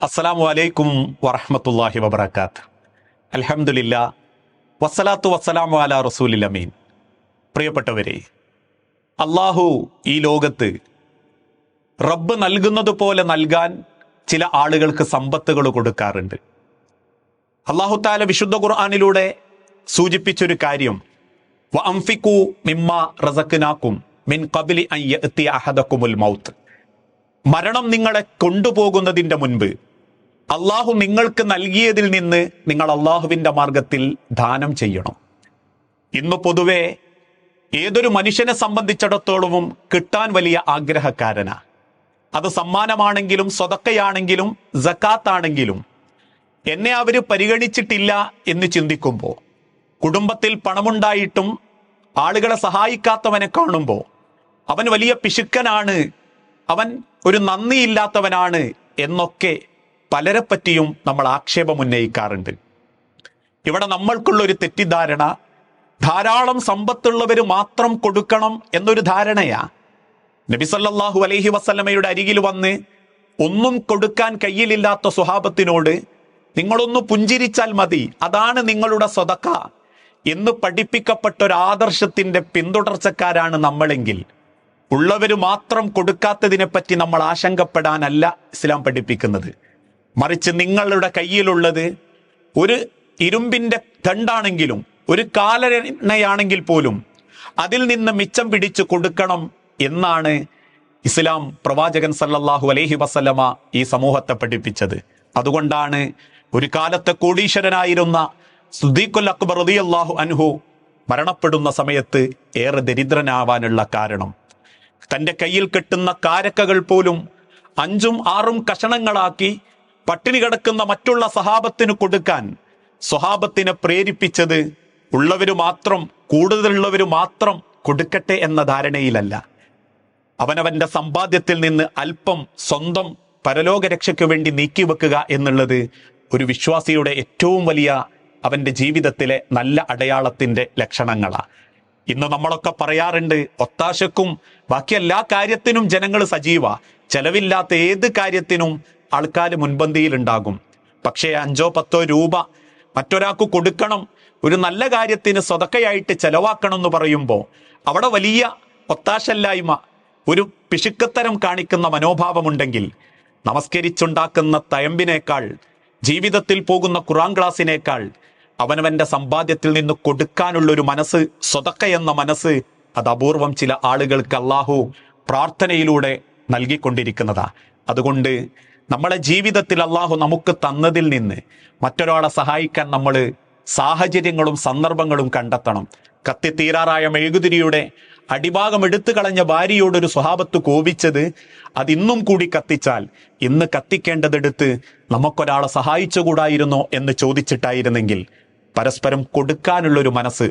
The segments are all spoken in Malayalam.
അസ്സലാമു അലൈക്കും വറഹമത്തല്ലാഹി വബർക്കാത്ത് അലഹമുല്ല വസ്സലാത്തു വസ്സലാമു അല റസൂലിൽ അമീൻ. പ്രിയപ്പെട്ടവരെ അള്ളാഹു ഈ ലോകത്ത് റബ്ബ് നൽകുന്നത് പോലെ നൽകാൻ ചില ആളുകൾക്ക് സമ്പത്തുകൾ കൊടുക്കാറുണ്ട്. അള്ളാഹു താല വിശുദ്ധ ഖുർആാനിലൂടെ സൂചിപ്പിച്ചൊരു കാര്യം വ അംഫിക്കു മിമ്മ റസക്കിനാക്കും മിൻ കബിലി അഹദക്കുമുൽ മൗത്ത്. മരണം നിങ്ങളെ കൊണ്ടുപോകുന്നതിന്റെ മുൻപ് അള്ളാഹു നിങ്ങൾക്ക് നൽകിയതിൽ നിന്ന് നിങ്ങൾ അള്ളാഹുവിന്റെ മാർഗത്തിൽ ദാനം ചെയ്യണം. ഇന്ന് പൊതുവെ ഏതൊരു മനുഷ്യനെ സംബന്ധിച്ചിടത്തോളവും കിട്ടാൻ വലിയ ആഗ്രഹക്കാരനാ. അത് സമ്മാനമാണെങ്കിലും സ്വതക്കയാണെങ്കിലും ജക്കാത്താണെങ്കിലും എന്നെ അവർ പരിഗണിച്ചിട്ടില്ല എന്ന് ചിന്തിക്കുമ്പോൾ കുടുംബത്തിൽ പണമുണ്ടായിട്ടും ആളുകളെ സഹായിക്കാത്തവനെ കാണുമ്പോൾ അവൻ വലിയ പിശുക്കനാണ് അവൻ ഒരു നന്ദിയില്ലാത്തവനാണ് എന്നൊക്കെ പലരെ പറ്റിയും നമ്മൾ ആക്ഷേപം ഉന്നയിക്കാറുണ്ട്. ഇവിടെ നമ്മൾക്കുള്ള ഒരു തെറ്റിദ്ധാരണ ധാരാളം സമ്പത്തുള്ളവർ മാത്രം കൊടുക്കണം എന്നൊരു ധാരണയാ. നബിസല്ലാഹു അലൈഹി വസ്ലമയുടെ അരികിൽ വന്ന് ഒന്നും കൊടുക്കാൻ കയ്യിലില്ലാത്ത സ്വഭാവത്തിനോട് നിങ്ങളൊന്ന് പുഞ്ചിരിച്ചാൽ മതി അതാണ് നിങ്ങളുടെ സ്വതക്ക എന്ന് പഠിപ്പിക്കപ്പെട്ട ഒരു ആദർശത്തിന്റെ പിന്തുടർച്ചക്കാരാണ് നമ്മളെങ്കിൽ. ഉള്ളവര് മാത്രം കൊടുക്കാത്തതിനെ പറ്റി നമ്മൾ ആശങ്കപ്പെടാനല്ല ഇസ്ലാം പഠിപ്പിക്കുന്നത്. മറിച്ച് നിങ്ങളുടെ കയ്യിലുള്ളത് ഒരു ഇരുമ്പിന്റെ തണ്ടാണെങ്കിലും ഒരു കാലരണയാണെങ്കിൽ പോലും അതിൽ നിന്ന് മിച്ചം പിടിച്ചു കൊടുക്കണം എന്നാണ് ഇസ്ലാം പ്രവാചകൻ സല്ലല്ലാഹു അലൈഹി വസല്ലമ ഈ സമൂഹത്തെ പഠിപ്പിച്ചത്. അതുകൊണ്ടാണ് ഒരു കാലത്തെ കോടീശ്വരനായിരുന്ന സുദീഖുൽ അക്ബർ റളിയല്ലാഹു അൻഹു മരണപ്പെടുന്ന സമയത്ത് ഏറെ ദരിദ്രനാവാനുള്ള കാരണം. തന്റെ കയ്യിൽ കെട്ടുന്ന കാരക്കകൾ പോലും അഞ്ചും ആറും കഷണങ്ങളാക്കി പട്ടിണി കിടക്കുന്ന മറ്റുള്ള സഹാബത്തിന് കൊടുക്കാൻ സ്വഹാബത്തിനെ പ്രേരിപ്പിച്ചത് ഉള്ളവര് മാത്രം കൂടുതലുള്ളവര് മാത്രം കൊടുക്കട്ടെ എന്ന ധാരണയിലല്ല. അവനവന്റെ സമ്പാദ്യത്തിൽ നിന്ന് അല്പം സ്വന്തം പരലോക രക്ഷയ്ക്ക് വേണ്ടി നീക്കിവെക്കുക എന്നുള്ളത് ഒരു വിശ്വാസിയുടെ ഏറ്റവും വലിയ അവന്റെ ജീവിതത്തിലെ നല്ല അടയാളത്തിന്റെ ലക്ഷണങ്ങളാണ് ഇന്ന് നമ്മളൊക്കെ പറയാറുണ്ട് ഒത്താശക്കും ബാക്കി എല്ലാ കാര്യത്തിനും ജനങ്ങൾ സജീവ. ചെലവില്ലാത്ത ഏത് കാര്യത്തിനും ആൾക്കാർ മുൻപന്തിയിലുണ്ടാകും. പക്ഷേ അഞ്ചോ പത്തോ രൂപ മറ്റൊരാൾക്ക് കൊടുക്കണം ഒരു നല്ല കാര്യത്തിന് സ്വതക്കയായിട്ട് ചെലവാക്കണം എന്ന് പറയുമ്പോൾ അവിടെ വലിയ ഒത്താശല്ലായ്മ ഒരു പിശുക്കത്തരം കാണിക്കുന്ന മനോഭാവമുണ്ടെങ്കിൽ നമസ്കരിച്ചുണ്ടാക്കുന്ന തയമ്പിനേക്കാൾ ജീവിതത്തിൽ പോകുന്ന ഖുറാൻ ക്ലാസ്സിനേക്കാൾ അവനവന്റെ സമ്പാദ്യത്തിൽ നിന്ന് കൊടുക്കാനുള്ള ഒരു മനസ്സ് സ്വതക്ക എന്ന മനസ്സ് അത് അപൂർവം ചില ആളുകൾക്ക് അള്ളാഹു പ്രാർത്ഥനയിലൂടെ നൽകിക്കൊണ്ടിരിക്കുന്നതാ. അതുകൊണ്ട് നമ്മളെ ജീവിതത്തിൽ അള്ളാഹു നമുക്ക് തന്നതിൽ നിന്ന് മറ്റൊരാളെ സഹായിക്കാൻ നമ്മൾ സാഹചര്യങ്ങളും സന്ദർഭങ്ങളും കണ്ടെത്തണം. കത്തിത്തീരാറായ മെഴുകുതിരിയുടെ അടിഭാഗം എടുത്തു കളഞ്ഞ ഭാര്യയോടൊരു സ്വഭാവത്ത് കോപിച്ചത് അതിന്നും കൂടി കത്തിച്ചാൽ ഇന്ന് കത്തിക്കേണ്ടതെടുത്ത് നമുക്കൊരാളെ സഹായിച്ചുകൂടായിരുന്നോ എന്ന് ചോദിച്ചിട്ടായിരുന്നെങ്കിൽ പരസ്പരം കൊടുക്കാനുള്ളൊരു മനസ്സ്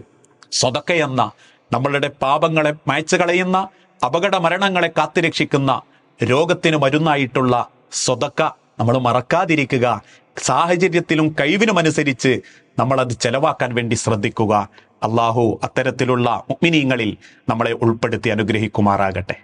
സ്വതക്കയെന്ന നമ്മളുടെ പാപങ്ങളെ മയച്ചു കളയുന്ന അപകട മരണങ്ങളെ കാത്തിരക്ഷിക്കുന്ന രോഗത്തിന് മരുന്നായിട്ടുള്ള സ്വതക്ക. നമ്മൾ മറക്കാതിരിക്കുക. സാഹചര്യത്തിലും കഴിവിനുമനുസരിച്ച് നമ്മൾ അത് ചെലവാക്കാൻ വേണ്ടി ശ്രദ്ധിക്കുക. അള്ളാഹു അത്തരത്തിലുള്ള മുഗ്മിനീങ്ങളിൽ നമ്മളെ ഉൾപ്പെടുത്തി അനുഗ്രഹിക്കുമാറാകട്ടെ.